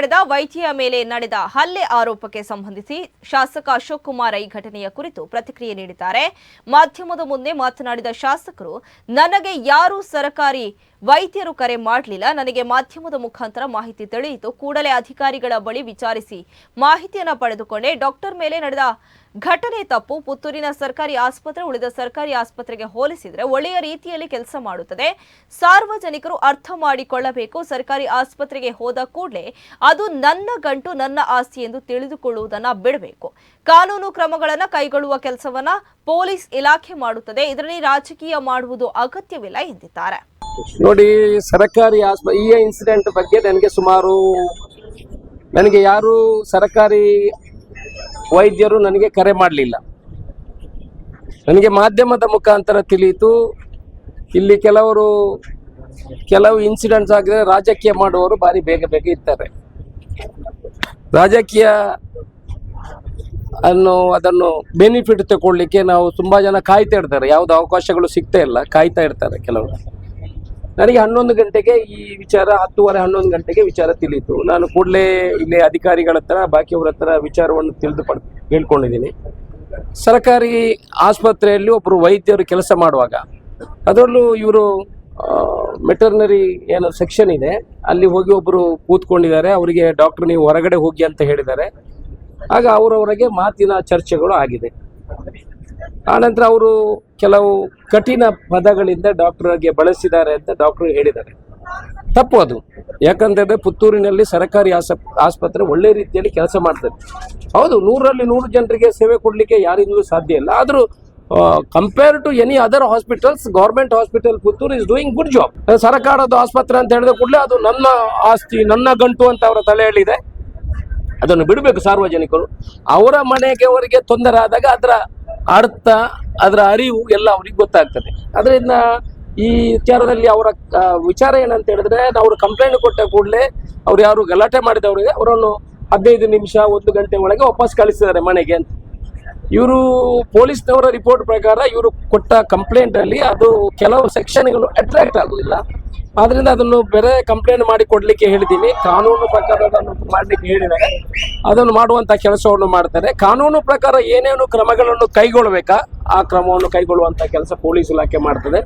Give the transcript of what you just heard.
ನಡೆದ ವೈದ್ಯೆಯ ಮೇಲೆ ನಡೆದ ಹಲ್ಲೆ ಆರೋಪಕ್ಕೆ ಸಂಬಂಧಿಸಿ ಶಾಸಕ ಅಶೋಕ್ ಕುಮಾರ್ ಈ ಘಟನೆಯ ಕುರಿತು ಪ್ರತಿಕ್ರಿಯೆ ನೀಡಿದ್ದಾರೆ. ಮಾಧ್ಯಮದ ಮುಂದೆ ಮಾತನಾಡಿದ ಶಾಸಕರು, ನನಗೆ ಯಾರು ಸರಕಾರಿ ವೈದ್ಯರು ಕರೆ ಮಾಡಲಿಲ್ಲ. ನನಗೆ ಮಾಧ್ಯಮದ ಮುಖಾಂತರ ಮಾಹಿತಿ ತಿಳಿಯಿತು. ಕೂಡಲೇ ಅಧಿಕಾರಿಗಳ ಬಳಿ ವಿಚಾರಿಸಿ ಮಾಹಿತಿಯನ್ನು ಪಡೆದುಕೊಂಡೆ. ಡಾಕ್ಟರ್ ಮೇಲೆ ನಡೆದ ಘಟನೆ ತಪ್ಪು. ಪುತ್ತೂರಿನ ಸರ್ಕಾರಿ ಆಸ್ಪತ್ರೆ ಉಳಿದ ಸರ್ಕಾರಿ ಆಸ್ಪತ್ರೆಗೆ ಹೋಲಿಸಿದರೆ ಒಳ್ಳೆಯ ರೀತಿಯಲ್ಲಿ ಕೆಲಸ ಮಾಡುತ್ತದೆ. ಸಾರ್ವಜನಿಕರು ಅರ್ಥ ಮಾಡಿಕೊಳ್ಳಬೇಕು. ಸರ್ಕಾರಿ ಆಸ್ಪತ್ರೆಗೆ ಹೋದ ಕೂಡಲೇ ಅದು ನನ್ನ ಗಂಟು, ನನ್ನ ಆಸ್ತಿ ಎಂದು ತಿಳಿದುಕೊಳ್ಳುವುದನ್ನ ಬಿಡಬೇಕು. ಕಾನೂನು ಕ್ರಮಗಳನ್ನು ಕೈಗೊಳ್ಳುವ ಕೆಲಸವನ್ನ ಪೊಲೀಸ್ ಇಲಾಖೆ ಮಾಡುತ್ತದೆ. ಇದರಲ್ಲಿ ರಾಜಕೀಯ ಮಾಡುವುದು ಅಗತ್ಯವಿಲ್ಲ ಎಂದಿದ್ದಾರೆ. ನೋಡಿ, ಸರ್ಕಾರಿ ಆಸ್ಪತ್ರೆ ಈ ಇನ್ಸಿಡೆಂಟ್ ಬಗ್ಗೆ ನನಗೆ ಸುಮಾರು ನನಗೆ ಯಾರು ಸರ್ಕಾರಿ ವೈದ್ಯರು ನನಗೆ ಕರೆ ಮಾಡಲಿಲ್ಲ. ನನಗೆ ಮಾಧ್ಯಮದ ಮುಖಾಂತರ ತಿಳಿಯಿತು. ಇಲ್ಲಿ ಕೆಲವರು, ಕೆಲವು ಇನ್ಸಿಡೆಂಟ್ಸ್ ಆಗಿದೆ ರಾಜಕೀಯ ಮಾಡುವವರು ಭಾರಿ ಬೇಗ ಬೇಗ ಇರ್ತಾರೆ. ರಾಜಕೀಯ ಅನ್ನು ಅದನ್ನು ಬೆನಿಫಿಟ್ ತಗೊಳ್ಳಿಕ್ಕೆ ನಾವು ತುಂಬಾ ಜನ ಕಾಯ್ತಾ ಇರ್ತಾರೆ. ಯಾವ್ದು ಅವಕಾಶಗಳು ಸಿಗ್ತಾ ಇಲ್ಲ, ಕಾಯ್ತಾ ಇರ್ತಾರೆ ಕೆಲವರು. ನನಗೆ ಹನ್ನೊಂದು ಗಂಟೆಗೆ ಈ ವಿಚಾರ, ಹತ್ತುವರೆ, ಹನ್ನೊಂದು ಗಂಟೆಗೆ ವಿಚಾರ ತಿಳಿಯಿತು. ನಾನು ಕೂಡಲೇ ಇಲ್ಲಿ ಅಧಿಕಾರಿಗಳ ಹತ್ರ, ಬಾಕಿಯವರ ಹತ್ರ ವಿಚಾರವನ್ನು ತಿಳಿದು ಪಡ್ ಹೇಳ್ಕೊಂಡಿದ್ದೀನಿ ಸರ್ಕಾರಿ ಆಸ್ಪತ್ರೆಯಲ್ಲಿ ಒಬ್ಬರು ವೈದ್ಯರು ಕೆಲಸ ಮಾಡುವಾಗ, ಅದರಲ್ಲೂ ಇವರು ಮೆಟರ್ನರಿ ಏನು ಸೆಕ್ಷನ್ ಇದೆ. ಅಲ್ಲಿ ಹೋಗಿ ಒಬ್ಬರು ಕೂತ್ಕೊಂಡಿದ್ದಾರೆ. ಅವರಿಗೆ, ಡಾಕ್ಟರ್ ನೀವು ಹೊರಗಡೆ ಹೋಗಿ ಅಂತ ಹೇಳಿದ್ದಾರೆ. ಆಗ ಅವರವರಿಗೆ ಮಾತಿನ ಚರ್ಚೆಗಳು ಆಗಿದೆ. ಆನಂತರ ಅವರು ಕೆಲವು ಕಠಿಣ ಪದಗಳಿಂದ ಡಾಕ್ಟರ್ಗೆ ಬಳಸಿದ್ದಾರೆ ಅಂತ ಡಾಕ್ಟರ್ ಹೇಳಿದ್ದಾರೆ. ತಪ್ಪು ಅದು. ಯಾಕಂತಂದ್ರೆ ಪುತ್ತೂರಿನಲ್ಲಿ ಸರ್ಕಾರಿ ಆಸ, ಆಸ್ಪತ್ರೆ ಒಳ್ಳೆ ರೀತಿಯಲ್ಲಿ ಕೆಲಸ ಮಾಡ್ತದೆ. ಹೌದು, ನೂರಲ್ಲಿ ನೂರು ಜನರಿಗೆ ಸೇವೆ ಕೊಡಲಿಕ್ಕೆ ಯಾರಿಂದಲೂ ಸಾಧ್ಯ ಇಲ್ಲ. ಆದರೂ compare to any other hospitals government hospital Puttur is doing good job ಸರ್ಕಾರದ ಆಸ್ಪತ್ರೆ ಅಂತ ಹೇಳಿದ ಕೂಡಲೇ ಅದು ನನ್ನ ಆಸ್ತಿ, ನನ್ನ ಗಂಟು ಅಂತ ಅವರ ತಲೆಯಲ್ಲಿದೆ ಅದನ್ನು ಬಿಡಬೇಕು ಸಾರ್ವಜನಿಕರು. ಅವರ ಮನೆಗೆ ಅವರಿಗೆ ತೊಂದರೆ ಆದಾಗ ಅದರ ಅರ್ಥ, ಅದರ ಅರಿವು ಎಲ್ಲ ಅವ್ರಿಗೆ ಗೊತ್ತಾಗ್ತದೆ. ಅದರಿಂದ ಈ ವಿಚಾರದಲ್ಲಿ ಅವರ ವಿಚಾರ ಏನಂತ ಹೇಳಿದ್ರೆ, ಅವರು ಕಂಪ್ಲೇಂಟ್ ಕೊಟ್ಟ ಕೂಡಲೇ ಅವ್ರು ಯಾರು ಗಲಾಟೆ ಮಾಡಿದವರಿಗೆ ಅವರನ್ನು ಹದಿನೈದು ನಿಮಿಷ, ಒಂದು ಗಂಟೆ ಒಳಗೆ ವಾಪಸ್ ಕಳಿಸಿದ್ದಾರೆ ಮನೆಗೆ ಅಂತ. ಇವರು ಪೊಲೀಸ್ನವರ ರಿಪೋರ್ಟ್ ಪ್ರಕಾರ ಇವರು ಕೊಟ್ಟ ಕಂಪ್ಲೇಂಟ್ ಅಲ್ಲಿ ಅದು ಕೆಲವು ಸೆಕ್ಷನ್ಗಳು ಅಟ್ರಾಕ್ಟ್ ಆಗುದಿಲ್ಲ. ಆದ್ರಿಂದ ಅದನ್ನು ಬೇರೆ ಕಂಪ್ಲೇಂಟ್ ಮಾಡಿ ಕೊಡ್ಲಿಕ್ಕೆ ಹೇಳಿದ್ದೀನಿ ಕಾನೂನು ಪ್ರಕಾರ ಅದನ್ನು ಮಾಡ್ಲಿಕ್ಕೆ ಹೇಳಿದ್ದಾರೆ. ಅದನ್ನು ಮಾಡುವಂತ ಕೆಲಸವನ್ನು ಮಾಡ್ತಾರೆ. ಕಾನೂನು ಪ್ರಕಾರ ಏನೇನು ಕ್ರಮಗಳನ್ನು ಕೈಗೊಳ್ಳಬೇಕಾ ಆ ಕ್ರಮವನ್ನು ಕೈಗೊಳ್ಳುವಂತ ಕೆಲಸ ಪೊಲೀಸ್ ಇಲಾಖೆ ಮಾಡ್ತದೆ.